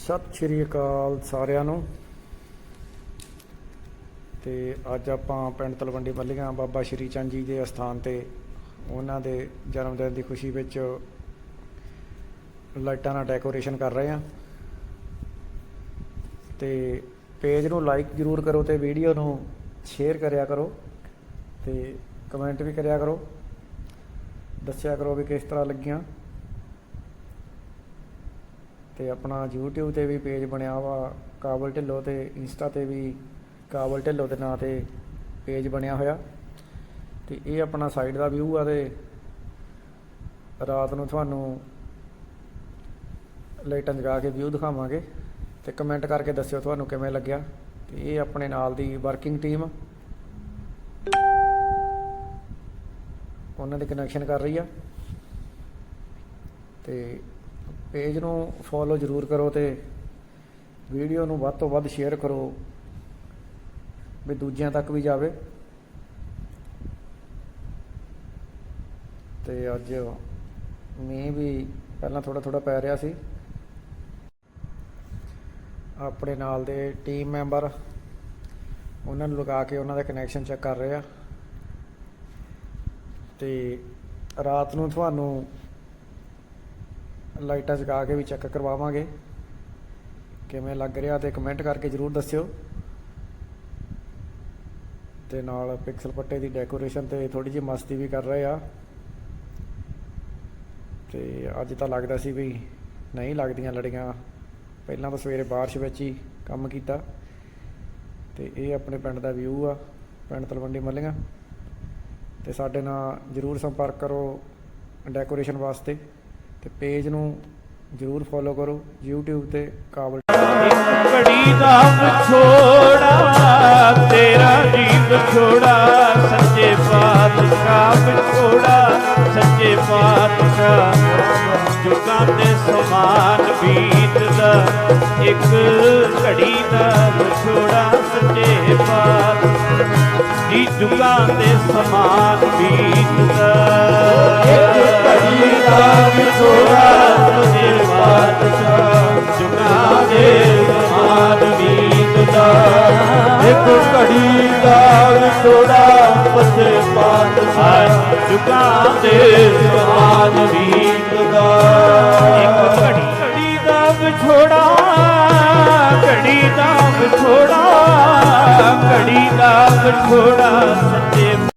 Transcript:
ਸਤਿ ਸ਼੍ਰੀ ਅਕਾਲ ਸਾਰਿਆਂ ਨੂੰ। ਤੇ ਅੱਜ ਆਪਾਂ ਪਿੰਡ ਤਲਵੰਡੀ ਬੱਲੀਆਂ ਬਾਬਾ ਸ਼੍ਰੀ ਚੰਦ ਜੀ ਦੇ ਅਸਥਾਨ ਤੇ ਉਹਨਾਂ ਦੇ ਜਨਮ ਦਿਨ ਦੀ ਖੁਸ਼ੀ ਵਿੱਚ ਲਾਈਟਾਂ ਨਾਲ ਡੈਕੋਰੇਸ਼ਨ ਕਰ ਰਹੇ ਹਾਂ। ਤੇ ਪੇਜ ਨੂੰ ਲਾਈਕ ਜਰੂਰ ਕਰੋ ਤੇ ਵੀਡੀਓ ਨੂੰ ਸ਼ੇਅਰ ਕਰਿਆ ਕਰੋ ਤੇ ਕਮੈਂਟ ਵੀ ਕਰਿਆ ਕਰੋ। ਦੱਸਿਆ ਕਰੋ ਵੀ ਕਿਸ ਤਰ੍ਹਾਂ ਲੱਗੀਆਂ। ਤੇ ਆਪਣਾ YouTube ਤੇ ਵੀ ਪੇਜ ਬਣਿਆ ਵਾ, ਕਾਬਲ ਢਿੱਲੋਂ ਤੇ ਇੰਸਟਾ ਤੇ ਵੀ ਕਾਬਲ ਢਿੱਲੋਂ ਦੇ ਨਾਂ ਤੇ ਪੇਜ ਬਣਿਆ ਹੋਇਆ। ਤੇ ਇਹ ਆਪਣਾ ਸਾਈਡ ਦਾ ਵਿਊ ਆ ਤੇ ਰਾਤ ਨੂੰ ਤੁਹਾਨੂੰ ਲਾਈਟਾਂ ਜਗਾ ਕੇ ਵਿਊ ਦਿਖਾਵਾਂਗੇ ਤੇ ਕਮੈਂਟ ਕਰਕੇ ਦੱਸਿਓ ਤੁਹਾਨੂੰ ਕਿਵੇਂ ਲੱਗਿਆ। ਤੇ ਇਹ ਆਪਣੇ ਨਾਲ ਦੀ ਵਰਕਿੰਗ ਟੀਮ ਉਹਨਾਂ ਦੇ ਕਨੈਕਸ਼ਨ ਕਰ ਰਹੀ ਆ। ਤੇ ਪੇਜ ਨੂੰ ਫੋਲੋ ਜ਼ਰੂਰ ਕਰੋ ਤੇ ਵੀਡੀਓ ਨੂੰ ਵੱਧ ਤੋਂ ਵੱਧ ਸ਼ੇਅਰ ਕਰੋ ਵੀ ਦੂਜਿਆਂ ਤੱਕ ਵੀ ਜਾਵੇ। ਤੇ ਅੱਜ ਮੀਂਹ ਵੀ ਪਹਿਲਾਂ ਥੋੜਾ ਥੋੜਾ ਪੈ ਰਿਹਾ ਸੀ। ਆਪਣੇ ਨਾਲ ਦੇ ਟੀਮ ਮੈਂਬਰ ਉਹਨਾਂ ਨੂੰ ਲਗਾ ਕੇ ਉਹਨਾਂ ਦਾ ਕਨੈਕਸ਼ਨ ਚੈੱਕ ਕਰ ਰਹੇ ਆ। ਤੇ ਰਾਤ ਨੂੰ ਤੁਹਾਨੂੰ ਲਾਈਟਾਂ ਜਗਾ ਕੇ ਵੀ ਚੈੱਕ ਕਰਵਾਵਾਂਗੇ। ਕਿਵੇਂ ਲੱਗ ਰਿਹਾ ਤੇ ਕਮੈਂਟ ਕਰਕੇ ਜਰੂਰ ਦੱਸਿਓ। ਤੇ ਨਾਲ ਪਿਕਸਲ ਪੱਟੇ ਦੀ ਡੈਕੋਰੇਸ਼ਨ ਤੇ ਥੋੜੀ ਜਿਹੀ ਮਸਤੀ ਵੀ ਕਰ ਰਹੇ ਆ। ਤੇ ਅੱਜ ਤਾਂ ਲੱਗਦਾ ਸੀ ਵੀ ਨਹੀਂ ਲੱਗਦੀਆਂ ਲੜੀਆਂ। ਪਹਿਲਾਂ ਤਾਂ ਸਵੇਰੇ ਬਾਰਿਸ਼ ਵਿੱਚ ਹੀ ਕੰਮ ਕੀਤਾ। ਤੇ ਇਹ ਆਪਣੇ ਪਿੰਡ ਦਾ ਵਿਊ ਆ, ਪਿੰਡ ਤਲਵੰਡੀ ਮੱਲੀਆਂ। ਤੇ ਸਾਡੇ ਨਾਲ ਜਰੂਰ ਸੰਪਰਕ ਕਰੋ ਡੈਕੋਰੇਸ਼ਨ ਵਾਸਤੇ। ਤੇ ਪੇਜ ਨੂੰ ਜਰੂਰ ਫੋਲੋ ਕਰੋ, YouTube ਤੇ ਕਾਬਲ ਘੜੀ ਦਾ ਵਿਛੋੜਾ, ਤੇਰਾ ਜੀ ਛੋੜਾ ਸੱਚੇ ਪਾਤਸ਼ਾਹ ਵਿਛੋੜਾ, ਸੱਚੇ ਪਾਤਸ਼ਾਹ। ਜੁਗਾਂ ਦੇ ਸਮਾਨ ਬੀਤਦਾ, ਇੱਕ ਘੜੀ ਦਾ ਵਿਛੋੜਾ, ਸੱਚੇ ਪਾਤਸ਼ਾਹ। ਜੀ ਜੁਗਾਂ ਦੇ ਸਮਾਨ ਬੀਤਦਾ। ਦਾ ਵਿਛੋੜਾ ਸੱਚੇ ਪਾਤਸ਼ਾਹ ਜੁਗਾਂ ਦੇ ਸਮਾਨ ਬੀਤਦਾ ਇੱਕ ਘੜੀ ਦਾ ਵਿਛੋੜਾ ਸੱਚੇ ਪਾਤਸ਼ਾਹ ਜੁਗਾਂ ਦੇ ਸਮਾਨ ਬੀਤਦਾ ਇੱਕ ਘੜੀ ਘੜੀ ਦਾ ਵਿਛੋੜਾ, ਘੜੀ ਦਾ ਵਿਛੋੜਾ, ਘੜੀ ਦਾ ਵਿਛੋੜਾ, ਸੱਚੇ